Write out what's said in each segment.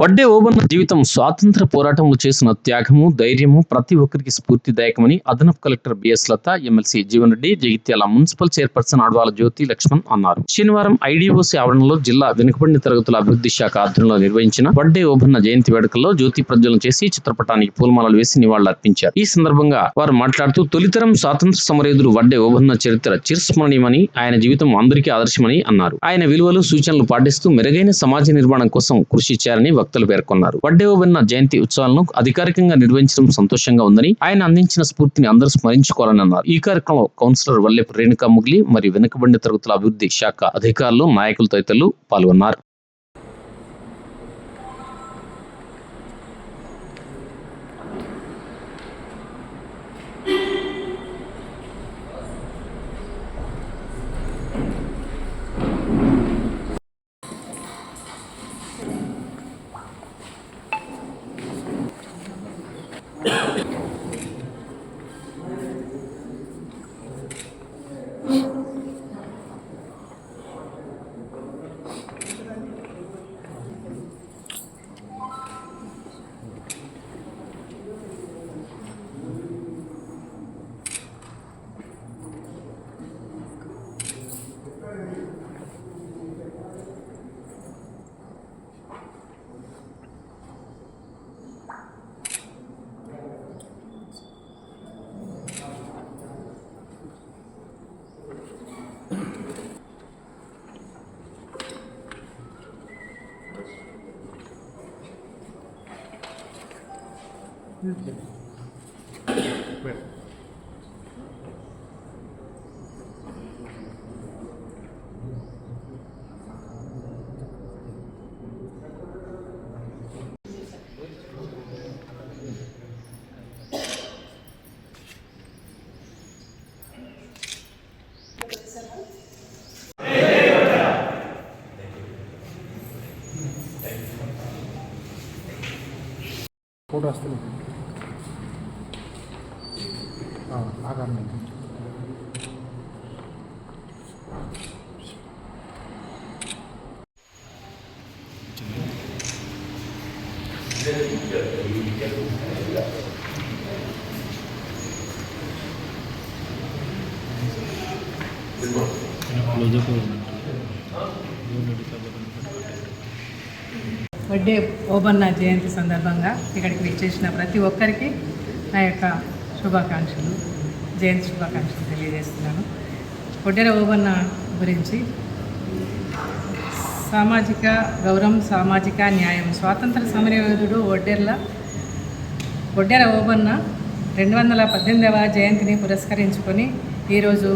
వడ్డే ఓబన్న జీవితం స్వాతంత్ర పోరాటంలో చేసిన త్యాగము ధైర్యము ప్రతి ఒక్కరికి స్ఫూర్తిదాయకమని అదనపు collector B S Latha MLC Jeevan Reddy Jagtial municipal chairperson Adavala Jyothi Laxman అన్నారు. శనివారం ఐడీఓసీ ఆవరణలో జిల్లా వెనుకబడిన తరగతుల అభివృద్ధి శాఖ ఆధ్వర్యంలో నిర్వహించిన వడ్డే ఓబన్న జయంతి వేడుకల్లో జ్యోతి ప్రజ్వలన చేసి చిత్రపటానికి పూలమాలలు వేసి నివాళులర్పించారు ఈ సందర్భంగా వారు మాట్లాడుతూ తొలితరం స్వాతంత్ర సమరయోధుడు వడ్డే ఓబన్న చరిత్ర చిరస్మరణీయమని ఆయన జీవితం అందరికీ ఆదర్శమని అన్నారు. ఆయన విలువలు సూచనలు పాటిస్తూ మెరుగైన సమాజ నిర్మాణం కోసం కృషి చేయాలని ప్రవక్తలు పేర్కొన్నారు. వడ్డేవ విన్న జయంతి ఉత్సవాలను అధికారికంగా నిర్వహించడం సంతోషంగా ఉందని ఆయన అందించిన స్ఫూర్తిని అందరూ స్మరించుకోవాలని అన్నారు. ఈ కార్యక్రమంలో కౌన్సిలర్ వల్లెపు రేణుకా ముగ్లి మరియు వెనుకబడిన తరగతుల అభివృద్ధి శాఖ అధికారులు నాయకులు తదితరులు పాల్గొన్నారు. ఫోటో వస్తుంది ఆగాను వడ్డే ఓబన్న జయంతి సందర్భంగా ఇక్కడికి విచ్చేసిన ప్రతి ఒక్కరికి నా యొక్క శుభాకాంక్షలు. జయంతి శుభాకాంక్షలు తెలియజేస్తున్నాను. పొట్టెర ఓబన్న గురించి. సామాజిక గౌరవం సామాజిక న్యాయం స్వాతంత్ర సమరయోధుడు ఒడ్డెర్ల ఒడ్డెర ఓబన్న రెండు వందల పద్దెనిమిదవ జయంతిని పురస్కరించుకొని ఈరోజు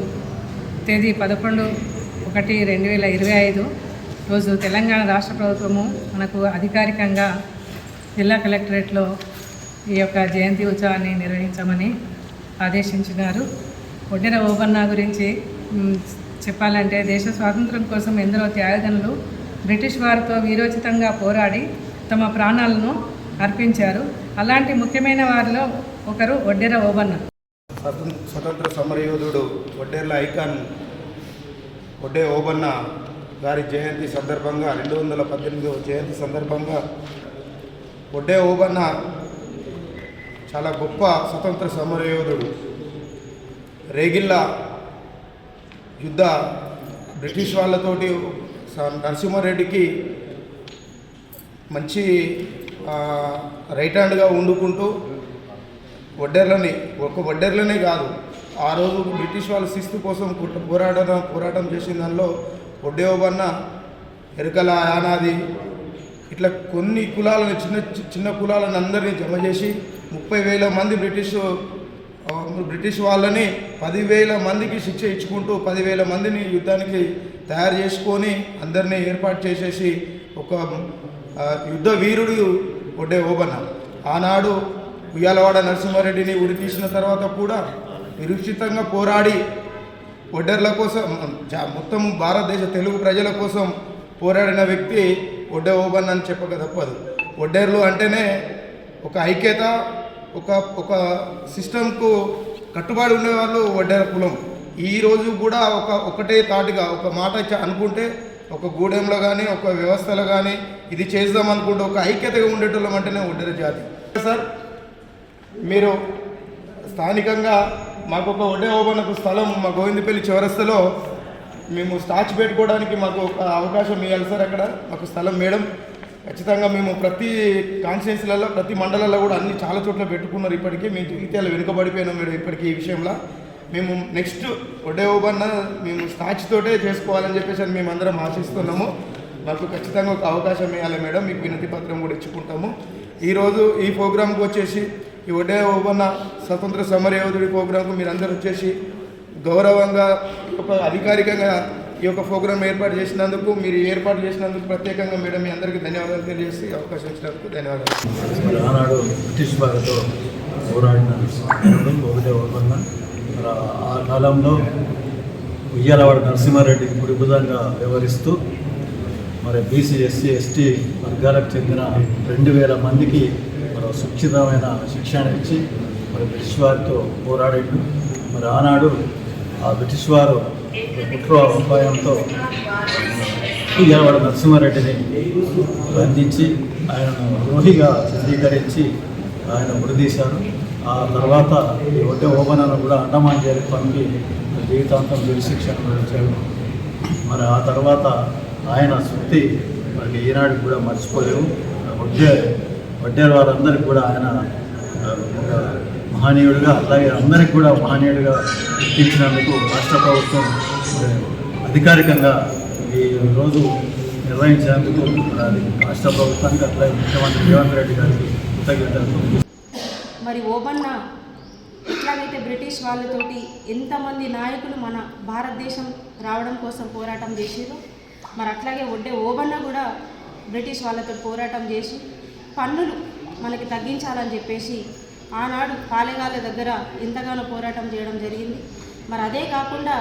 తేదీ పదకొండు ఒకటి రెండు వేల ఇరవై ఐదు రోజు తెలంగాణ రాష్ట్ర ప్రభుత్వము మనకు అధికారికంగా జిల్లా కలెక్టరేట్లో ఈ యొక్క జయంతి ఉత్సవాన్ని నిర్వహించమని ఆదేశించినారు వడ్డెర ఓబన్న గురించి చెప్పాలంటే దేశ స్వాతంత్రం కోసం ఎందరో త్యాగదనులు బ్రిటిష్ వారితో వీరోచితంగా పోరాడి తమ ప్రాణాలను అర్పించారు. అలాంటి ముఖ్యమైన వారిలో ఒకరు వడ్డెర ఓబన్న. స్వతంత్ర సమరయోధుడు వడ్డేర్ల ఐకాన్ వడ్డే ఓబన్న గారి జయంతి సందర్భంగా రెండు వందల పద్దెనిమిదవ జయంతి సందర్భంగా వడ్డే ఓబన్న చాలా గొప్ప స్వతంత్ర సమరయోధుడు. రేగిళ్ళ యుద్ధ బ్రిటిష్ వాళ్ళతోటి నరసింహారెడ్డికి మంచి రైట్ హ్యాండ్గా వండుకుంటూ వడ్డెర్లని ఒక వడ్డెర్లనే కాదు ఆ రోజు బ్రిటిష్ వాళ్ళ శిస్తు కోసం పోరాటం పోరాటం చేసిన దానిలో వడ్డేవన్న ఎరుకల యానాది ఇట్లా కొన్ని కులాలను చిన్న చిన్న కులాలను అందరినీ జమ చేసి ముప్పై వేల మంది బ్రిటిష్ బ్రిటిష్ వాళ్ళని పదివేల మందికి శిక్ష ఇచ్చుకుంటూ పదివేల మందిని యుద్ధానికి తయారు చేసుకొని అందరినీ ఏర్పాటు చేసేసి ఒక యుద్ధ వీరుడు ఒడ్డే ఓబన ఆనాడు ఉయ్యాలవాడ నరసింహారెడ్డిని ఉరి తీసిన తర్వాత కూడా విరుచితంగా పోరాడి ఒడ్డెర్ల కోసం మొత్తం భారతదేశ తెలుగు ప్రజల కోసం పోరాడిన వ్యక్తి ఒడ్డే ఓబన్ అని చెప్పక తప్పదు. ఒడ్డేర్లు అంటేనే ఒక ఐక్యత ఒక ఒక సిస్టంకు కట్టుబడి ఉండేవాళ్ళు వడ్డేర కులం. ఈ రోజు కూడా ఒక ఒకటే తాటిగా ఒక మాట అనుకుంటే ఒక గూడెంలో కానీ ఒక వ్యవస్థలో కానీ ఇది చేద్దాం అనుకుంటే ఒక ఐక్యతగా ఉండేటోళ్ళం అంటేనే ఒడ్డెర జాతి. సార్ మీరు స్థానికంగా మాకు ఒక వడ్డే ఓబనకు స్థలం మా గోవిందపల్లి చివరస్తలో మేము స్టాచ్ పెట్టుకోవడానికి మాకు ఒక అవకాశం ఇవ్వాలి సార్ అక్కడ. మాకు స్థలం మేడం. ఖచ్చితంగా మేము ప్రతి కాన్స్టిట్యున్సీలలో ప్రతి మండలాల్లో కూడా అన్ని చాలా చోట్ల పెట్టుకున్నారు ఇప్పటికీ. మేము జీవితాలు వెనుకబడిపోయినాం మేడం ఇప్పటికీ ఈ విషయంలో. మేము నెక్స్ట్ ఒడే ఓబన్న మేము స్టాచ్తోటే చేసుకోవాలని చెప్పేసి అని మేము అందరం ఆశిస్తున్నాము. మాకు ఖచ్చితంగా ఒక అవకాశం ఇవ్వాలి మేడం. మీకు వినతి పత్రం కూడా ఇచ్చుకుంటాము. ఈరోజు ఈ ప్రోగ్రాంకి వచ్చేసి ఈ ఒడే ఓబన్న స్వతంత్ర సమర యోధుడి ప్రోగ్రాంకు మీరందరూ వచ్చేసి గౌరవంగా ఒక అధికారికంగా ఈ యొక్క ప్రోగ్రాం ఏర్పాటు చేసినందుకు మీరు ఏర్పాటు చేసినందుకు ప్రత్యేకంగా మేడం మీ అందరికీ ధన్యవాదాలు తెలియజేసి అవకాశం ఇచ్చినందుకు ధన్యవాదాలు. మరి ఆనాడు బ్రిటిష్ వారితో పోరాడిన ఒకటే ఆ కాలంలో ఉయ్యాలవాడ నరసింహారెడ్డి కుడిబుధంగా వ్యవహరిస్తూ మరి బీసీ ఎస్సీ ఎస్టీ వర్గాలకు చెందిన రెండు వేల మందికి మరి సుక్షితమైన శిక్షణ ఇచ్చి మరి బ్రిటిష్ వారితో పోరాడాడు. మరి ఆనాడు ఆ బ్రిటిష్ వారు కుట్ర ఉపాయంతో విజయవాడ నరసింహారెడ్డిని బంధించి ఆయనను ద్రోహిగా చిత్రీకరించి ఆయన ఉరిదీశారు ఆ తర్వాత ఈ ఒడ్డే కూడా అండమాన్ చేయాలి పంపి జీవితాంతం జైలు శిక్షణ విధించారు మరి ఆ తర్వాత ఆయన శృతి మనకి ఈనాడు కూడా మర్చిపోలేము. వడ్డే వడ్డే వారందరికీ కూడా ఆయన మహనీయుడిగా అలాగే అందరికి కూడా మహనీయుడిగా గుర్తించినందుకు రాష్ట్ర ప్రభుత్వం అధికారికంగా ఈ రోజు నిర్వహించినందుకు అది రాష్ట్ర ప్రభుత్వానికి అట్లాగే ముఖ్యమంత్రి రేవంత్ రెడ్డి గారికి కృతజ్ఞతలు. మరి ఓబన్న ఎట్లాగైతే బ్రిటిష్ వాళ్ళతోటి ఎంతమంది నాయకులు మన భారతదేశం రావడం కోసం పోరాటం చేసారు మరి అట్లాగే ఒడ్డే ఓబన్న కూడా బ్రిటిష్ వాళ్ళతో పోరాటం చేసి పన్నులు మనకి తగ్గించాలని చెప్పేసి ఆనాడు పాలెగాల దగ్గర ఎంతగానో పోరాటం చేయడం జరిగింది. మరి అదే కాకుండా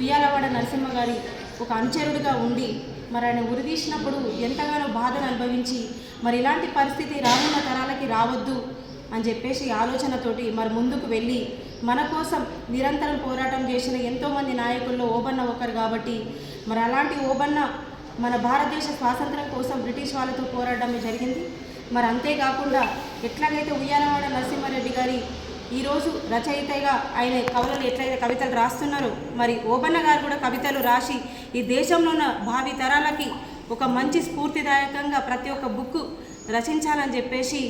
ఉయ్యాలవాడ నరసింహ గారి ఒక అనుచరుడిగా ఉండి మరి ఆయన ఉరిదీసినప్పుడు ఎంతగానో బాధను అనుభవించి మరి ఇలాంటి పరిస్థితి రానున్న తరాలకి రావద్దు అని చెప్పేసి ఆలోచనతోటి మరి ముందుకు వెళ్ళి మన కోసం నిరంతరం పోరాటం చేసిన ఎంతోమంది నాయకుల్లో ఓబన్న ఒకరు కాబట్టి మరి అలాంటి ఓబన్న మన భారతదేశ స్వాతంత్రం కోసం బ్రిటిష్ వాళ్ళతో పోరాడడం జరిగింది. మరి అంతేకాకుండా ఎట్లాగైతే ఉయ్యాలవాడ నరసింహారెడ్డి గారి ఈరోజు రచయితగా ఆయన కవులను ఎట్లయితే కవితలు రాస్తున్నారో మరి ఓబన్న గారు కూడా కవితలు రాసి ఈ దేశంలో ఉన్న భావి తరాలకి ఒక మంచి స్ఫూర్తిదాయకంగా ప్రతి ఒక్క బుక్ రచించాలని చెప్పేసి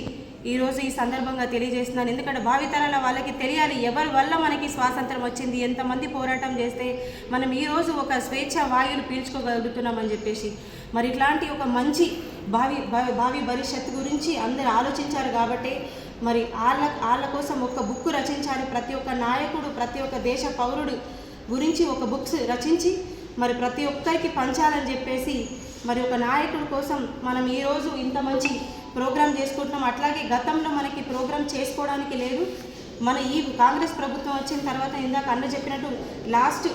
ఈరోజు ఈ సందర్భంగా తెలియజేస్తున్నాను. ఎందుకంటే భావితరాల వాళ్ళకి తెలియాలి ఎవరి వల్ల మనకి స్వాతంత్రం వచ్చింది ఎంతమంది పోరాటం చేస్తే మనం ఈరోజు ఒక స్వేచ్ఛ వాయువులు పీల్చుకోగలుగుతున్నామని చెప్పేసి. మరి ఇట్లాంటి ఒక మంచి భావి భావి- భావి భవిష్యత్తు గురించి అందరు ఆలోచించారు కాబట్టి మరి వాళ్ళ వాళ్ళ కోసం ఒక బుక్ రచించాలి ప్రతి ఒక్క నాయకుడు ప్రతి ఒక్క దేశ పౌరుడు గురించి ఒక బుక్స్ రచించి మరి ప్రతి ఒక్కరికి పంచాలని చెప్పేసి మరి ఒక నాయకుడి కోసం మనం ఈరోజు ఇంత మంచి ప్రోగ్రాం చేసుకుంటున్నాం. అట్లాగే గతంలో మనకి ప్రోగ్రాం చేసుకోవడానికి లేదు. మన ఈ కాంగ్రెస్ ప్రభుత్వం వచ్చిన తర్వాత ఇందాక అన్న చెప్పినట్టు లాస్ట్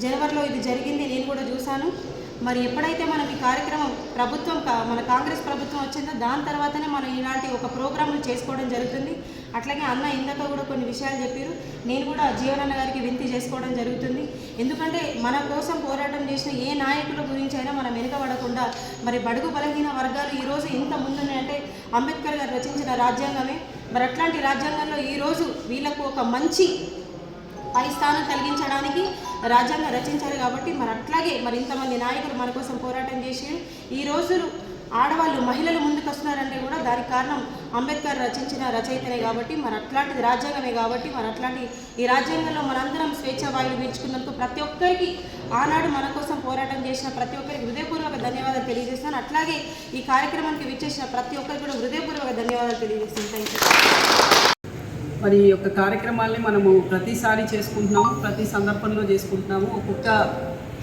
జనవరిలో ఇది జరిగింది. నేను కూడా చూశాను. మరి ఎప్పుడైతే మనం ఈ కార్యక్రమం ప్రభుత్వం కా- మన కాంగ్రెస్ ప్రభుత్వం వచ్చిందో దాని తర్వాతనే మనం ఇలాంటి ఒక ప్రోగ్రాములు చేసుకోవడం జరుగుతుంది. అట్లాగే అన్న ఇందాక కూడా కొన్ని విషయాలు చెప్పారు. నేను కూడా జీవనన్న గారికి వింతి చేసుకోవడం జరుగుతుంది. ఎందుకంటే మన కోసం పోరాటం చేసిన ఏ నాయకుల గురించి అయినా మనం వెనుకబడకుండా మరి బడుగు బలహీన వర్గాలు ఈరోజు ఇంత ముందున్నాయంటే అంబేద్కర్ గారు రచించిన రాజ్యాంగమే. మరి అట్లాంటి రాజ్యాంగంలో ఈరోజు వీళ్ళకు ఒక మంచి పై స్థానం కలిగించడానికి రాజ్యాంగం రచించారు కాబట్టి మరి అట్లాగే మరి ఇంతమంది నాయకులు మన కోసం పోరాటం చేసి ఈ రోజులు ఆడవాళ్ళు మహిళలు ముందుకు వస్తున్నారంటే కూడా దానికి కారణం అంబేద్కర్ రచించిన రచయితనే కాబట్టి మరి అట్లాంటిది రాజ్యాంగమే కాబట్టి మరి అట్లాంటి ఈ రాజ్యాంగంలో మనందరం స్వేచ్ఛ వాయువు పీల్చుకున్నందుకు ప్రతి ఒక్కరికి ఆనాడు మన కోసం పోరాటం చేసిన ప్రతి ఒక్కరికి హృదయపూర్వక ధన్యవాదాలు తెలియజేస్తాను. అట్లాగే ఈ కార్యక్రమానికి విచ్చేసిన ప్రతి ఒక్కరికి కూడా హృదయపూర్వక ధన్యవాదాలు తెలియజేస్తాను. థ్యాంక్ యూ మరి ఈ యొక్క కార్యక్రమాల్ని మనము ప్రతిసారి చేసుకుంటున్నాము ప్రతి సందర్భంలో చేసుకుంటున్నాము. ఒక్కొక్క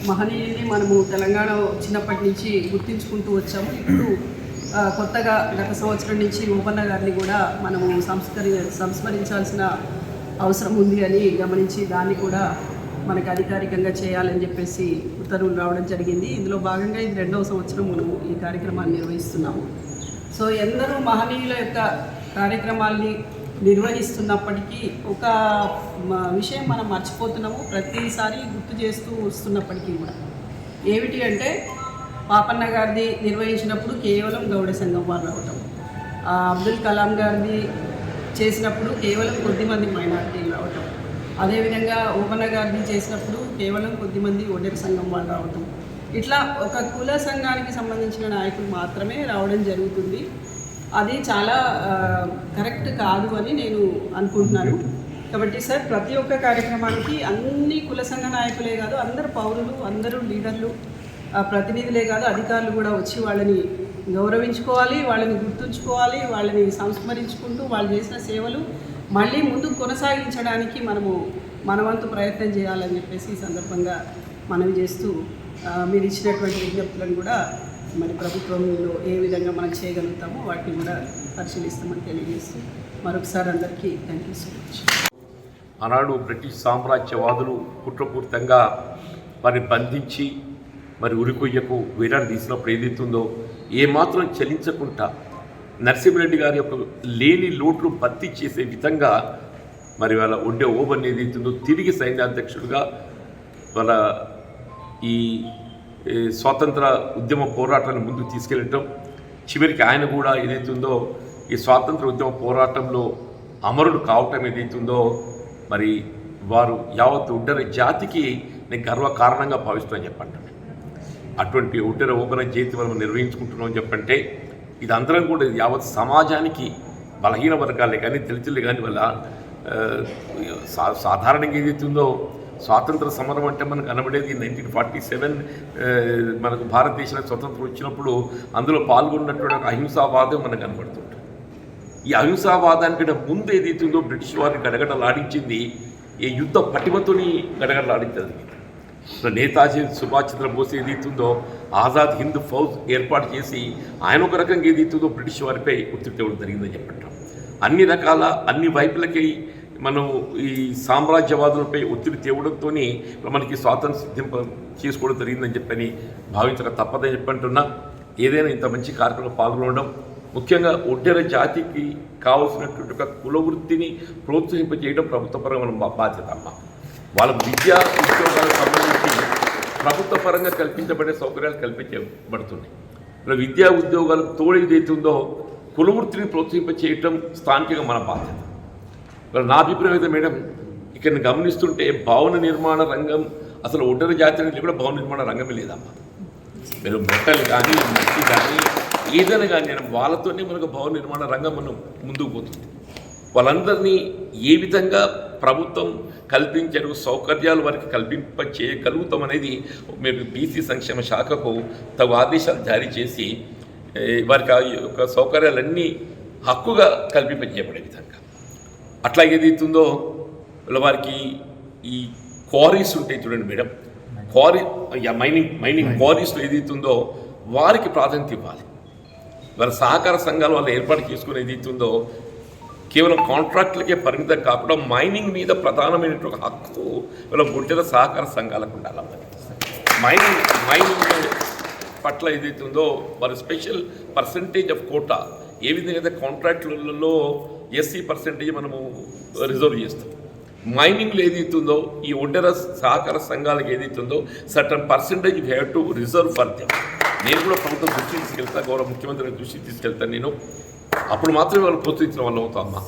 మహనీయుని మనము తెలంగాణ వచ్చినప్పటి నుంచి గుర్తించుకుంటూ వచ్చాము. ఇప్పుడు కొత్తగా గత సంవత్సరం నుంచి ఓపన్న గారిని కూడా మనము సంస్కరి సంస్మరించాల్సిన అవసరం ఉంది అని గమనించి దాన్ని కూడా మనకు అధికారికంగా చేయాలని చెప్పేసి ఉత్తర్వులు రావడం జరిగింది. ఇందులో భాగంగా ఇది రెండవ సంవత్సరం మనము ఈ కార్యక్రమాన్ని నిర్వహిస్తున్నాము. సో ఎందరూ మహనీయుల యొక్క కార్యక్రమాల్ని నిర్వహిస్తున్నప్పటికీ ఒక విషయం మనం మర్చిపోతున్నాము. ప్రతిసారి గుర్తు చేస్తూ వస్తున్నప్పటికీ కూడా. ఏమిటి అంటే పాపన్న గారిది నిర్వహించినప్పుడు కేవలం గౌడ సంఘం వారు రావటం అబ్దుల్ కలాం గారిది చేసినప్పుడు కేవలం కొద్దిమంది మైనారిటీలు రావటం. అదేవిధంగా ఓపన్న గారిది చేసినప్పుడు కేవలం కొద్దిమంది ఒడ్డెర సంఘం వాళ్ళు రావటం. ఇట్లా ఒక కుల సంఘానికి సంబంధించిన నాయకులు మాత్రమే రావడం జరుగుతుంది. అది చాలా కరెక్ట్ కాదు అని నేను అనుకుంటున్నాను. కాబట్టి సార్ ప్రతి ఒక్క కార్యక్రమానికి అన్ని కుల సంఘ నాయకులే కాదు అందరు పౌరులు అందరూ లీడర్లు ప్రతినిధులే కాదు అధికారులు కూడా వచ్చి వాళ్ళని గౌరవించుకోవాలి వాళ్ళని గుర్తుంచుకోవాలి వాళ్ళని సంస్మరించుకుంటూ వాళ్ళు చేసిన సేవలు మళ్ళీ ముందుకు కొనసాగించడానికి మనము మనవంతు ప్రయత్నం చేయాలని చెప్పేసి ఈ సందర్భంగా మనవి చేస్తూ మీరు ఇచ్చినటువంటి విజ్ఞప్తులను కూడా మరి ప్రభుత్వంలో ఏ విధంగా మనం చేయగలుగుతామో వాటిని కూడా పరిశీలిస్తామని తెలియజేస్తూ మరొకసారి అందరికీ థ్యాంక్ యూ సో మచ్ ఆనాడు బ్రిటిష్ సామ్రాజ్యవాదులు కుట్రపూరితంగా వారిని బంధించి మరి ఉరికొయ్యకు వీరాన్ని తీసినప్పుడు ఏదైతుందో ఏమాత్రం చలించకుండా నరసింహరెడ్డి గారి యొక్క లేని లోట్లు భర్తీ చేసే విధంగా మరి వాళ్ళ ఉండే ఓబన్ ఏదైతుందో తిరిగి సైన్యాధ్యక్షుడిగా వాళ్ళ ఈ స్వాతంత్ర ఉద్యమ పోరాటాన్ని ముందుకు తీసుకెళ్ళటం చివరికి ఆయన కూడా ఏదైతుందో ఈ స్వాతంత్ర ఉద్యమ పోరాటంలో అమరుడు కావటం ఏదైతుందో మరి వారు యావత్ ఉడ్డర జాతికి నేను గర్వ కారణంగా భావిస్తున్నాను చెప్పండి. అటువంటి ఉడ్డర ఓపెన జయంతి మనం నిర్వహించుకుంటున్నాం చెప్పంటే ఇది అందరం కూడా ఇది యావత్ సమాజానికి బలహీన వర్గాలే కానీ దళితులు కానీ వల్ల సా సాధారణంగా ఏదైతుందో స్వాతంత్ర సమరం అంటే మనకు కనబడేది నైన్టీన్ ఫార్టీ సెవెన్ మనకు భారతదేశానికి స్వతంత్రం వచ్చినప్పుడు అందులో పాల్గొన్నటువంటి ఒక అహింసావాదం మనకు కనబడుతుంటుంది. ఈ అహింసావాదానికి ముందు ఏదైతుందో బ్రిటిష్ వారిని గడగడలాడించింది ఈ యుద్ధ పటిమతోని గడగడలాడించింది నేతాజీ సుభాష్ చంద్రబోస్ ఏదైతుందో ఆజాద్ హింద్ ఫౌజ్ ఏర్పాటు చేసి ఆయన ఒక రకంగా ఏదైతుందో బ్రిటిష్ వారిపై ఒత్తిడి తేవడం జరిగిందని చెప్పటం. అన్ని రకాల అన్ని వైపులకి మనం ఈ సామ్రాజ్యవాదులపై ఒత్తిడి తేవడంతో మనకి స్వాతంత్ర సిద్ధింప చేసుకోవడం జరిగిందని చెప్పని భావించక తప్పదని చెప్పంటున్నా ఏదైనా ఇంత మంచి కార్యక్రమంలో పాల్గొనడం ముఖ్యంగా ఒడ్డెర జాతికి కావాల్సినటువంటి ఒక కుల వృత్తిని ప్రోత్సహింపజేయడం ప్రభుత్వ పరంగా మనం బాధ్యత అమ్మ. వాళ్ళ విద్యా ఉద్యోగాలకు సంబంధించి ప్రభుత్వ పరంగా కల్పించబడే సౌకర్యాలు కల్పించబడుతున్నాయి. ఇలా విద్యా ఉద్యోగాలకు తోడు ఏదైతే ఉందో కుల వృత్తిని ప్రోత్సహింపచేయటం స్థానికంగా మన బాధ్యత. మరి నా అభిప్రాయం అయితే మేడం ఇక్కడ గమనిస్తుంటే భవన నిర్మాణ రంగం అసలు ఒడ్డరి జాతి అనేది కూడా భవన నిర్మాణ రంగమే లేదమ్మా. మీరు మెట్టలు కానీ మట్టి కానీ ఏదైనా కానీ నేను వాళ్ళతోనే మనకు భవన నిర్మాణ రంగం మనం ముందుకు పోతుంది. వాళ్ళందరినీ ఏ విధంగా ప్రభుత్వం కల్పించరు సౌకర్యాలు వారికి కల్పింప చేయగలుగుతాం అనేది మీరు బీసీ సంక్షేమ శాఖకు తగు ఆదేశాలు జారీ చేసి వారికి ఆ యొక్క సౌకర్యాలన్నీ హక్కుగా కల్పింపజేయబడే విధంగా. అట్లా ఏదైతుందో వీళ్ళ వారికి ఈ క్వారీస్ ఉంటాయి చూడండి మేడం. క్వారీ మైనింగ్ మైనింగ్ క్వారీస్లో ఏదైతుందో వారికి ప్రాధాన్యత ఇవ్వాలి. వాళ్ళ సహకార సంఘాలు వాళ్ళు ఏర్పాటు చేసుకుని ఏదైతుందో కేవలం కాంట్రాక్టులకే పరిమితం కాకుండా మైనింగ్ మీద ప్రధానమైనటువంటి హక్కు వీళ్ళ గుడ్డల సహకార సంఘాలకు ఉండాలన్నది మైనింగ్ మైనింగ్ పట్ల ఏదైతుందో వారి స్పెషల్ పర్సంటేజ్ ఆఫ్ కోటా ఏ విధంగా అయితే కాంట్రాక్టులలో ఎస్సీ పర్సెంటేజ్ మనము రిజర్వ్ చేస్తాం. మైనింగ్లో ఏదైతుందో ఈ ఒడ్డెర సహకార సంఘాలకు ఏదైతుందో certain percentage have to reserve for them. నేను కూడా ప్రభుత్వం దృష్టికి తీసుకెళ్తా గౌరవ ముఖ్యమంత్రి దృష్టికి తీసుకెళ్తాను నేను. అప్పుడు మాత్రమే వాళ్ళు ప్రోత్సహించిన వాళ్ళు అవుతామా